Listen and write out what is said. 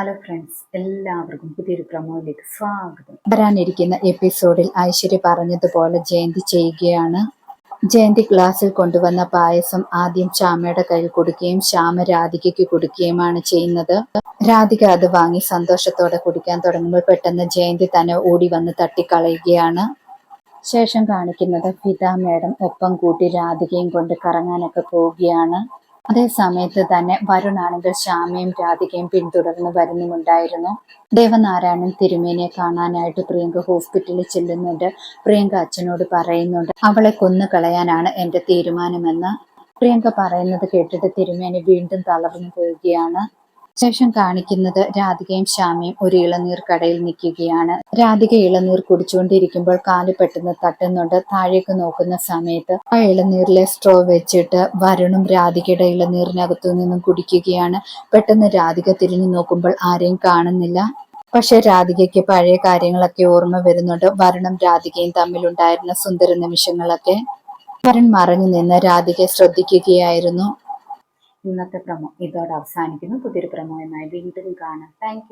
Hello friends എല്ലാവർക്കും പുതിയൊരു പ്രമോയിലേക്ക് സ്വാഗതം. വരാനിരിക്കുന്ന എപ്പിസോഡിൽ ഐശ്വര്യ പറഞ്ഞതുപോലെ ജയന്തി ചെയ്യുകയാണ്. ജയന്തി ക്ലാസ്സിൽ കൊണ്ടുവന്ന പായസം ആദ്യം ശ്യാമയുടെ കയ്യിൽ കൊടുക്കുകയും ശ്യാമ രാധികയ്ക്ക് കൊടുക്കുകയുമാണ് ചെയ്യുന്നത്. രാധിക അത് വാങ്ങി സന്തോഷത്തോടെ കുടിക്കാൻ തുടങ്ങുമ്പോൾ പെട്ടെന്ന് ജയന്തി തന്നെ ഓടി വന്ന് തട്ടിക്കളയുകയാണ്. ശേഷം കാണിക്കുന്നത് ഫിദ മേഡം ഒപ്പം കൂട്ടി രാധികയും കൊണ്ട് കറങ്ങാനൊക്കെ പോവുകയാണ്. അതേ സമയത്ത് തന്നെ വരുണാണെങ്കിൽ ശ്യാമയും രാധികയും പിന്തുടർന്ന് വരുന്നുമുണ്ടായിരുന്നു. ദേവനാരായണൻ തിരുമേനിയെ കാണാനായിട്ട് പ്രിയങ്ക ഹോസ്പിറ്റലിൽ ചെല്ലുന്നുണ്ട്. പ്രിയങ്ക അച്ഛനോട് പറയുന്നുണ്ട് അവളെ കൊന്നു കളയാനാണ് എന്റെ തീരുമാനമെന്ന്. പ്രിയങ്ക പറയുന്നത് കേട്ടിട്ട് തിരുമേനി വീണ്ടും തളർന്നു പോവുകയാണ്. ശേഷം കാണിക്കുന്നത് രാധികയും ശ്യാമയും ഒരു ഇളനീർ കടയിൽ നിൽക്കുകയാണ്. രാധിക ഇളനീർ കുടിച്ചുകൊണ്ടിരിക്കുമ്പോൾ കാൽ പെട്ടെന്ന് തട്ടുന്നുണ്ട്. താഴേക്ക് നോക്കുന്ന സമയത്ത് ആ ഇളനീരിലെ സ്ട്രോ വെച്ചിട്ട് വരുണും രാധികയുടെ ഇളനീറിനകത്തു നിന്നും കുടിക്കുകയാണ്. പെട്ടെന്ന് രാധിക തിരിഞ്ഞു നോക്കുമ്പോൾ ആരെയും കാണുന്നില്ല. പക്ഷെ രാധികയ്ക്ക് പഴയ കാര്യങ്ങളൊക്കെ ഓർമ്മ വരുന്നുണ്ട്. വരുണും രാധികയും തമ്മിലുണ്ടായിരുന്ന സുന്ദര നിമിഷങ്ങളൊക്കെ. വരൺ മറഞ്ഞു നിന്ന് രാധികയെ ശ്രദ്ധിക്കുകയായിരുന്നു. ഇന്നത്തെ പ്രമോ ഇതോടെ അവസാനിക്കുന്നു. പുതിയൊരു പ്രമോയുമായി വീണ്ടും കാണാം. താങ്ക്